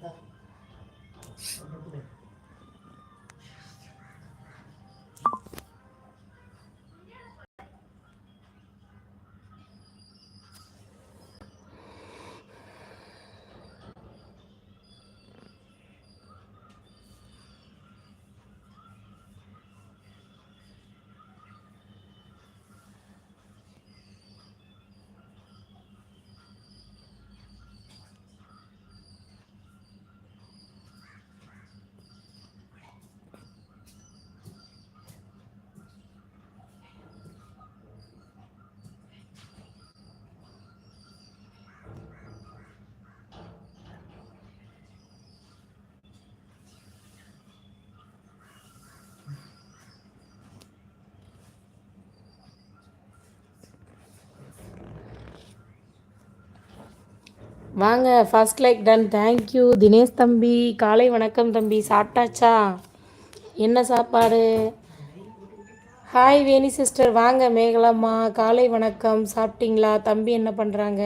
Tá. tá Muito bem. வாங்க first like done thank you Dinesh தம்பி. காலை வணக்கம் தம்பி. சாப்பிட்டாச்சா? என்ன சாப்பாடு? ஹாய் வேணி சிஸ்டர் வாங்க மேகலாம்மா. காலை வணக்கம். சாப்பிட்டீங்களா? தம்பி என்ன பண்ணுறாங்க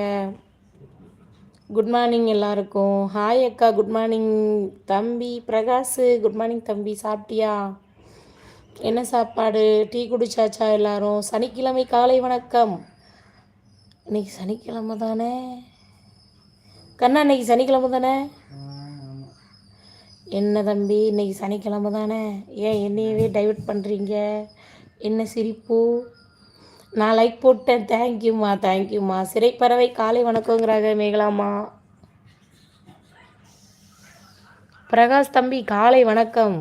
குட் மார்னிங் எல்லாருக்கும். ஹாய் அக்கா குட் மார்னிங் தம்பி. பிரகாஷ் குட் மார்னிங் தம்பி. சாப்பிட்டியா? என்ன சாப்பாடு? டீ குடிச்சாச்சா எல்லாரும்? சனிக்கிழமை காலை வணக்கம். இன்னைக்கு சனிக்கிழமை தானே? கண்ணா இன்னைக்கு சனிக்கிழமை தானே? என்ன தம்பி இன்னைக்கு சனிக்கிழமை தானே? ஏன் என்னையவே டைவர்ட் பண்ணுறீங்க என்ன சிரிப்பு? நான் லைக் போட்டேன். தேங்க்யூம்மா தேங்க்யூம்மா சிறைப்பறவை காலை வணக்கங்கிறாங்க மேகலாம்மா பிரகாஷ் தம்பி காலை வணக்கம்.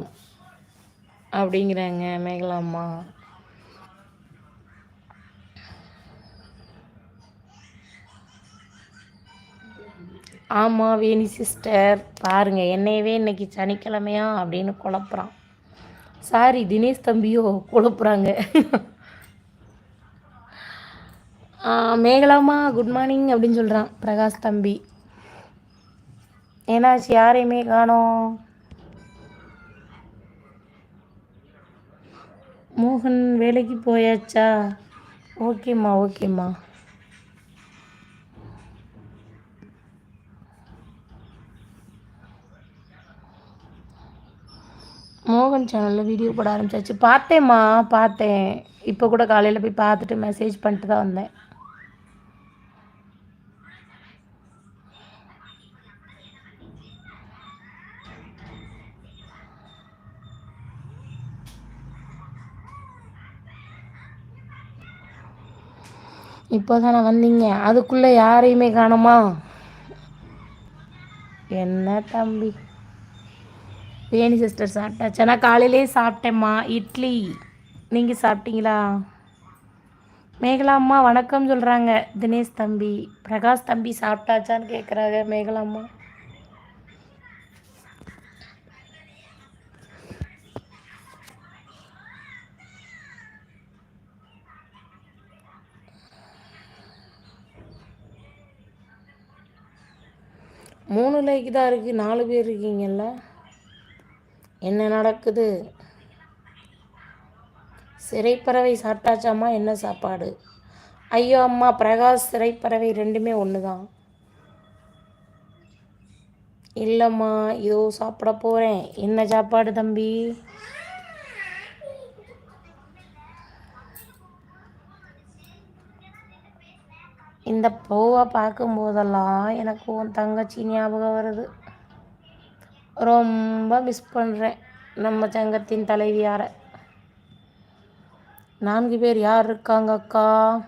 அப்படிங்கிறாங்க மேகலாம்மா ஆமாம் வேணி சிஸ்டர் பாருங்கள் என்னையவே இன்னைக்கு சனிக்கிழமையா அப்படின்னு குழப்புறான். சாரி தினேஷ் தம்பியோ குழப்புறாங்க. மேகலாமா குட் மார்னிங் அப்படின்னு சொல்கிறான் பிரகாஷ் தம்பி. ஏன்னாச்சு யாரையுமே காணோம்? மோகன் வேலைக்கு போயாச்சா? ஓகேம்மா ஓகேம்மா. மோகன் சேனலில் வீடியோ போட ஆரம்பிச்சாச்சு. பார்த்தேம்மா பார்த்தேன். இப்போ கூட காலையில் போய் பார்த்துட்டு மெசேஜ் பண்ணிட்டு தான் வந்தேன். இப்போ தானே வந்தீங்க. அதுக்குள்ளே யாரையுமே காணுமா? என்ன தம்பி? வேணி சிஸ்டர் சாப்பிட்டாச்சா. நான் காலையிலே சாப்பிட்டேம்மா. இட்லி. நீங்கள் சாப்பிட்டீங்களா? மேகலா அம்மா வணக்கம் சொல்கிறாங்க தினேஷ் தம்பி. பிரகாஷ் தம்பி சாப்பிட்டாச்சான்னு கேட்குறாங்க மேகலா அம்மா மூணு லைக் தான் இருக்குது நாலு பேர் இருக்கீங்கல்ல? என்ன நடக்குது? சிறைப்பறவை சாப்பிட்டாச்சாம்மா? என்ன சாப்பாடு? ஐயோ அம்மா பிரகாஷ் சிறைப்பறவை ரெண்டுமே ஒன்று தான் இல்லைம்மா இதோ சாப்பிட போகிறேன் என்ன சாப்பாடு தம்பி? இந்த பூவை பார்க்கும்போதெல்லாம் எனக்கு உன் தங்கச்சி ஞாபகம் வருது. ரொம்ப மிஸ் பண்ணுறேன் நம்ம சங்கத்தின் தலைவியாரை. நான்கு பேர் யார் இருக்காங்க அக்கா?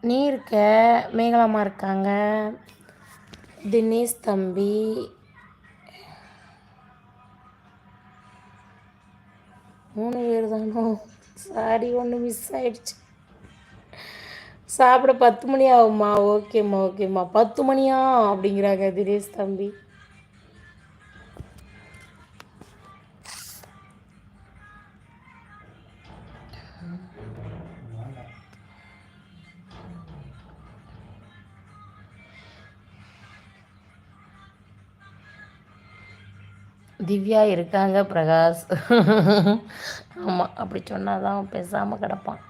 நீ இருக்க? மேகலாமா இருக்காங்க. தினேஷ் தம்பி. மூணு பேர் தானோ? சாரி ஒன்று மிஸ் ஆயிடுச்சு. சாப்பிட பத்து மணி ஆகுமா ஓகேம்மா ஓகேம்மா. பத்து மணியா? அப்படிங்கிறாங்க தினேஷ் தம்பி. திவ்யா இருக்காங்க பிரகாஷ். ஆமாம் அப்படி சொன்னால் தான் பேசாமல் கிடப்பான்.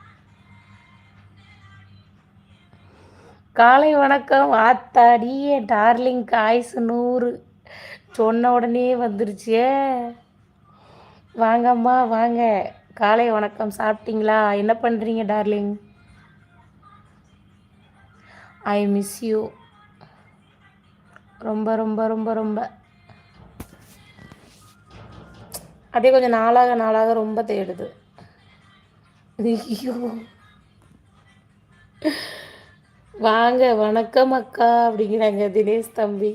காலை வணக்கம் ஆத்தாடி டார்லிங் காய்ஸ் நூறு. சொன்ன உடனே வந்துருச்சே. வாங்கம்மா வாங்க காலை வணக்கம் சாப்பிட்டீங்களா? என்ன பண்ணுறீங்க டார்லிங்? ஐ மிஸ் யூ ரொம்ப ரொம்ப ரொம்ப ரொம்ப. அதே கொஞ்சம் நாளாக நாளாக ரொம்ப தேடுது. ஐயோ. வாங்க வணக்கம் அக்கா அப்படிங்கிறாங்க தினேஷ் தம்பி.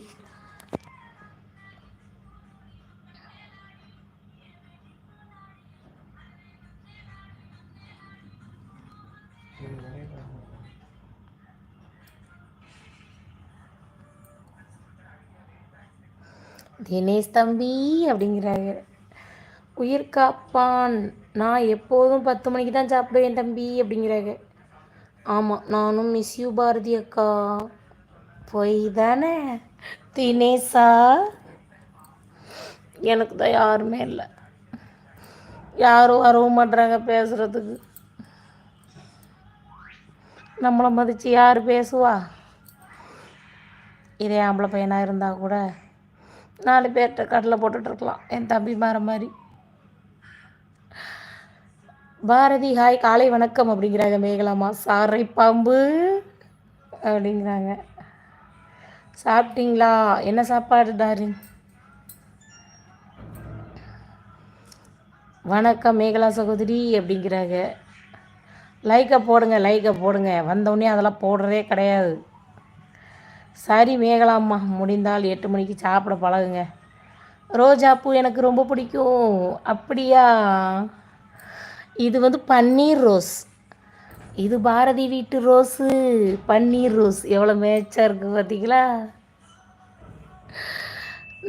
தினேஷ் தம்பி அப்படிங்கிறாங்க. உயிர் காப்பான். நான் எப்போதும் பத்து மணிக்கு தான் சாப்பிடுவேன் தம்பி அப்படிங்கிறாங்க. ஆமாம் நானும் மிஸ் யூ பாரதி அக்கா. பொய் தானே தினேஷா? எனக்கு தான் யாருமே இல்லை. யாரும் வரவும் மாட்டுறாங்க பேசுகிறதுக்கு நம்மளை மதித்து யார் பேசுவா? இதே ஆம்பளை பையனாக இருந்தால் கூட நாலு பேர்கிட்ட கடலை போட்டுட்ருக்கலாம் என் தம்பி மாற மாதிரி. பாரதி ஹாய் காலை வணக்கம் அப்படிங்கிறாங்க. மேகலாமா சாரை பாம்பு அப்படிங்கிறாங்க. சாப்பிட்டீங்களா? என்ன சாப்பாடு டாரின் வணக்கம் மேகலா சகோதரி அப்படிங்கிறாங்க. லைக்கை போடுங்க லைக்கை போடுங்க. வந்தோடனே அதெல்லாம் போடுறதே கிடையாது. சரி மேகலாம்மா முடிந்தால் எட்டு மணிக்கு சாப்பிட பழகுங்க. ரோஜாப்பூ எனக்கு ரொம்ப பிடிக்கும். அப்படியா? இது வந்து பன்னீர் ரோஸ். இது பாரதி வீட்டு ரோஸு. பன்னீர் ரோஸ். எவ்வளோ மேட்சாக இருக்குது பார்த்தீங்களா?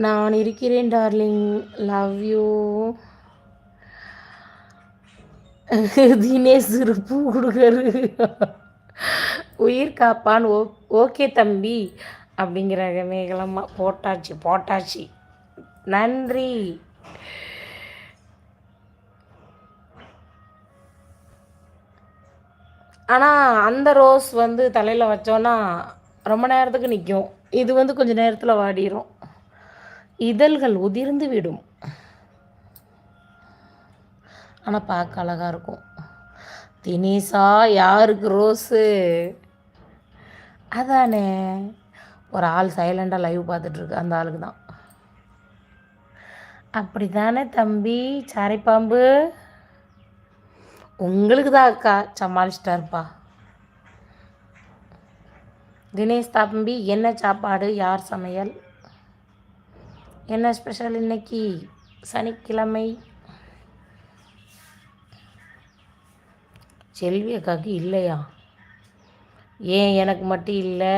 நான் இருக்கிறேன் டார்லிங் லவ் யூ தினேஷ் பூ கொடுக்கரு உயிர் காப்பான். ஓ ஓகே தம்பி. அப்படிங்கிறாங்க மேகலம்மா. போட்டாச்சு போட்டாச்சு. நன்றி. ஆனால் அந்த ரோஸ் வந்து தலையில் வச்சோன்னா ரொம்ப நேரத்துக்கு நிற்கும் இது வந்து கொஞ்சம் நேரத்தில் வாடிடும் இதழ்கள் உதிர்ந்து விடும். ஆனால் பார்க்க அழகாக இருக்கும். தினேஷா யாருக்கு ரோஸு? அதானே. ஒரு ஆள் சைலண்டாக லைவ் பார்த்துட்ருக்கு அந்த ஆளுக்கு தான். அப்படி தானே தம்பி? சாரைப்பாம்பு. உங்களுக்கு தான் அக்கா சமாளிச்சிட்டாருப்பா. தினேஷ் தம்பி என்ன சாப்பாடு யார் சமையல்? என்ன ஸ்பெஷல் இன்னைக்கு? சனிக்கிழமை. செல்வி அக்காவுக்கு இல்லையா? ஏன் எனக்கு மட்டும் இல்லை?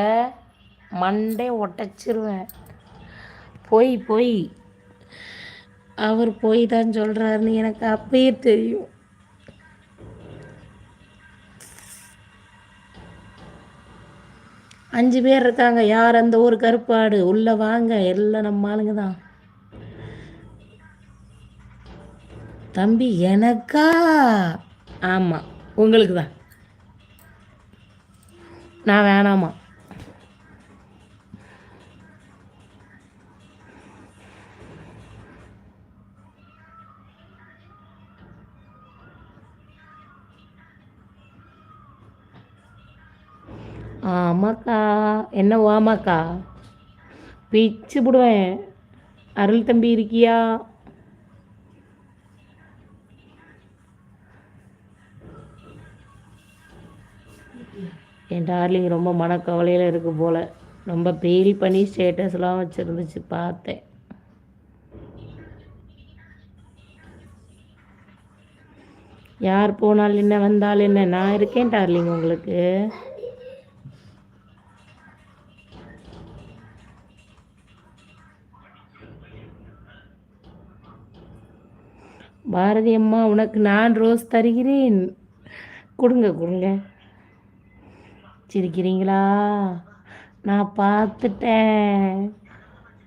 மண்டே ஒட்டச்சிருவேன். போய் போய். அவர் போய் தான் சொல்கிறாருன்னு எனக்கு அப்பயே தெரியும். அஞ்சு பேர் இருக்காங்க. யார் அந்த ஊர் கருப்பாடு? உள்ளே வாங்க. எல்லாம் நம்ம ஆளுங்க தான். தம்பி எனக்கா? ஆமாம் உங்களுக்கு தான். நான் வேணாமா? ஆமாக்கா. என்ன ஆமாக்கா பிச்சு விடுவேன் அருள் தம்பி இருக்கியா? என் டார்லிங் ரொம்ப மனக்கவலையில் இருக்கு போல். ரொம்ப ஃபீல் பண்ணி ஸ்டேட்டஸ்லாம் வச்சுருந்துச்சு பார்த்தேன். யார் போனால் என்ன வந்தால் என்ன? நான் இருக்கேன் டார்லிங் உங்களுக்கு. பாரதி அம்மா உனக்கு நான் ரோஸ் தருகிறேன். கொடுங்க கொடுங்க. சிரிக்கிறீங்களா? நான் பார்த்துட்டேன்.